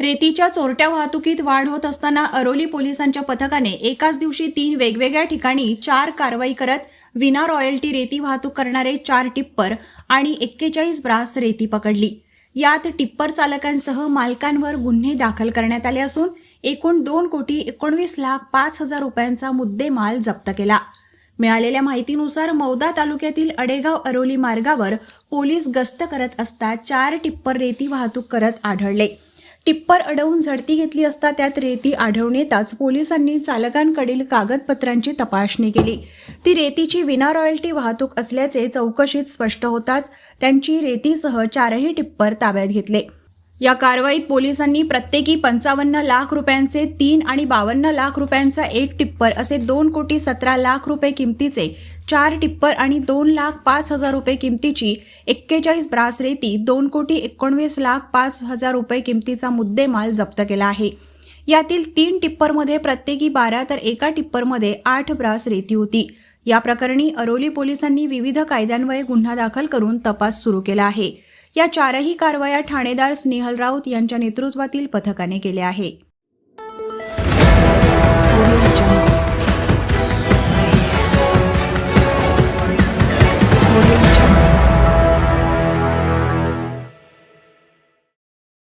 रेतीच्या चोरट्या वाहतुकीत वाढ होत असताना अरोली पोलिसांच्या पथकाने एकाच दिवशी तीन वेगवेगळ्या ठिकाणी चार कारवाई करत विना रॉयल्टी रेती वाहतूक करणारे चार टिप्पर आणि एक्केचाळीस ब्रास रेती पकडली. यात टिप्पर चालकांसह मालकांवर गुन्हे दाखल करण्यात आले असून एकूण दोन कोटी एकोणवीस लाख पाच हजार रुपयांचा मुद्देमाल जप्त केला. मिळालेल्या माहितीनुसार मौदा तालुक्यातील अडेगाव अरोली मार्गावर पोलीस गस्त करत असता चार टिप्पर रेती वाहतूक करत आढळले. टिप्पर अडवून झडती घेतली असता त्यात रेती आढळून येताच पोलिसांनी चालकांकडील कागदपत्रांची तपासणी केली. ती रेतीची विना रॉयल्टी वाहतूक असल्याचे चौकशीत स्पष्ट होताच त्यांची रेतीसह चारही टिप्पर ताब्यात घेतले. या कारवाईत पोलिसांनी प्रत्येकी पंचावन्न लाख रुपयांचे तीन आणि बावन्न लाख रुपयांचा एक टिप्पर असे दोन कोटी सतरा लाख रुपये किमतीचे चार टिप्पर आणि दोन लाख पाच हजार रुपये किमतीची एक्केचाळीस ब्रास रेती दोन कोटी एकोणवीस लाख पाच हजार रुपये किमतीचा मुद्देमाल जप्त केला आहे. यातील तीन टिप्परमध्ये प्रत्येकी बारा तर एका टिप्परमध्ये आठ ब्रास रेती होती. या प्रकरणी अरोली पोलिसांनी विविध कायद्यान्वये गुन्हा दाखल करून तपास सुरू केला आहे. या चारही कारवाया ठाणेदार स्नेहल राऊत यांच्या नेतृत्वातील पथकाने केल्या आहे